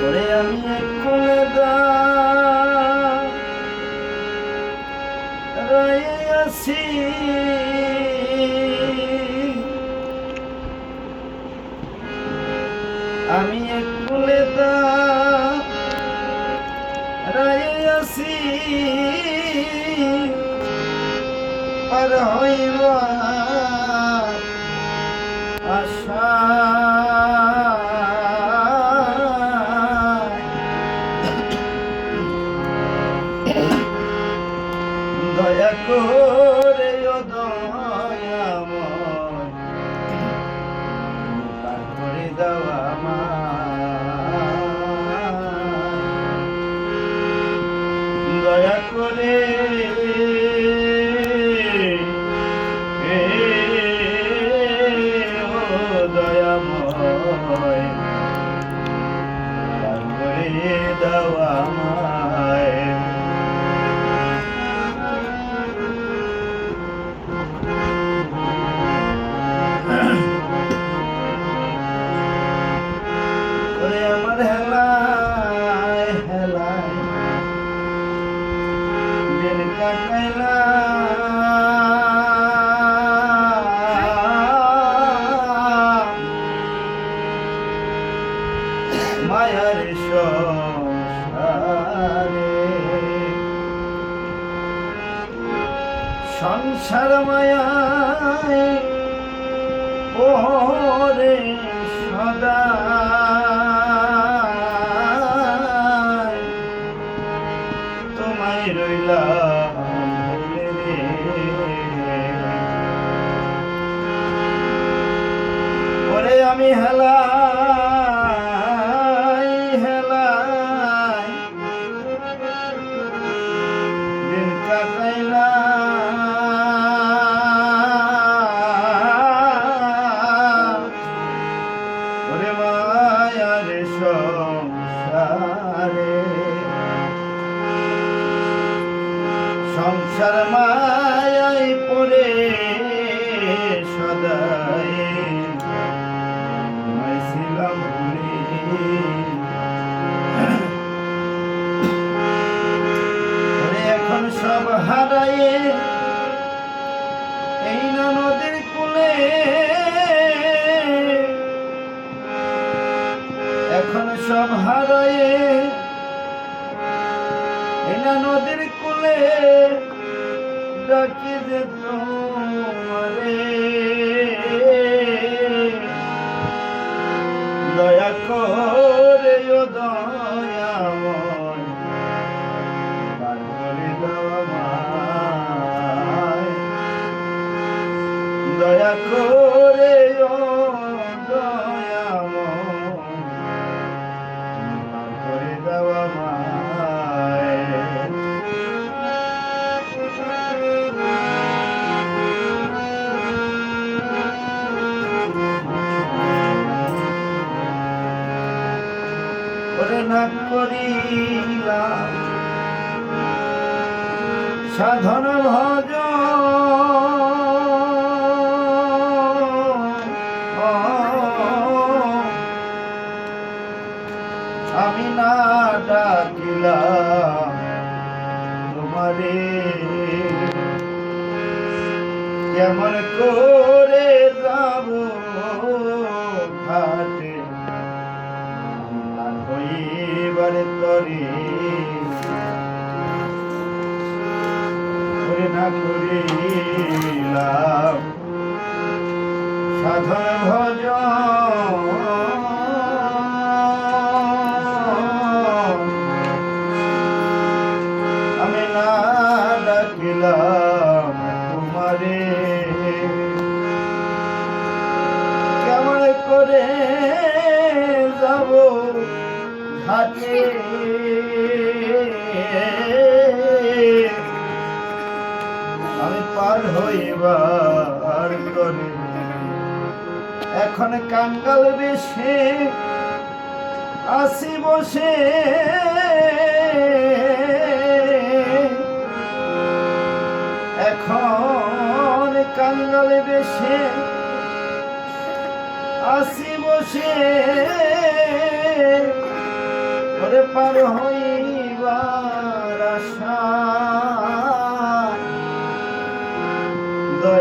করে আমি এক কোলে রয়ে আছি আমি আছি আর হইবা আশা। দয়া করে ও দয়াময় পার করে দাও মায়ার সংসারে। সংসার মায়ায় ওরে সদা সংসার মায়াই পড়ে সদাই। ছিলাম এখন সব হারায়ে এই না নদীর কূলে। এখন সব হারায়ে এই না নদীর কূলে ডাকি যে তোমারে দয়া করে। দয়া করে ওরে না করিলাম। সাধন ভজ। আমি না ডাকিলাম কেমন করে হইবারে তরে। না করিলাম। সাধন ভজ পার হইবার করে এখন কাঙ্গাল বেশে আসি বসে এখন কাঙ্গালে বেশে আসি বসে পার হইবার আশা।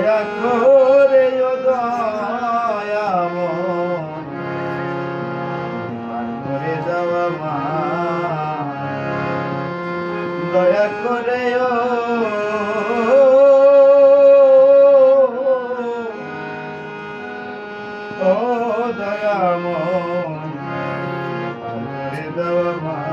দয়া করে ও পার করে যাওয়া মা। দয়া করে ও পার করে মা।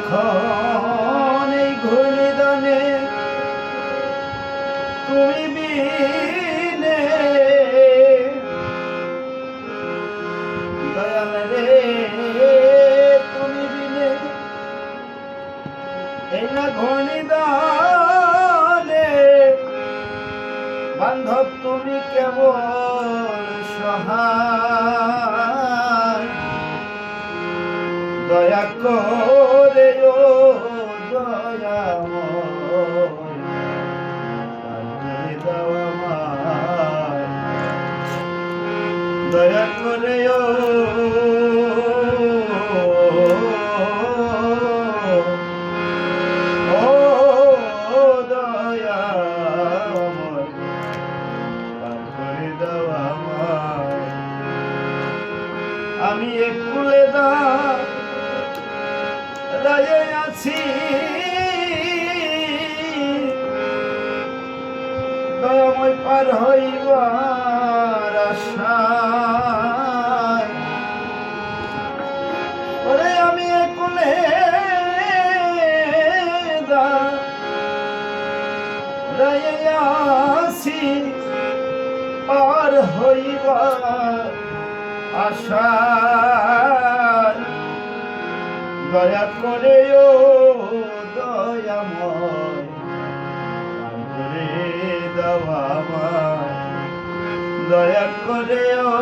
এখন এই ঘূর্ণিদানে তুমি বিনে দয়াল রে, তুমি বিনে এই না ঘূর্ণিদানে বান্ধব তুমি কেবল সহায়? দয়া করে। দয়া করে আমি একুলে দা আছি। দয়াময় পার হইবার পার হইবার আশা দয়া করে ও দয়াময় দয়া করে ও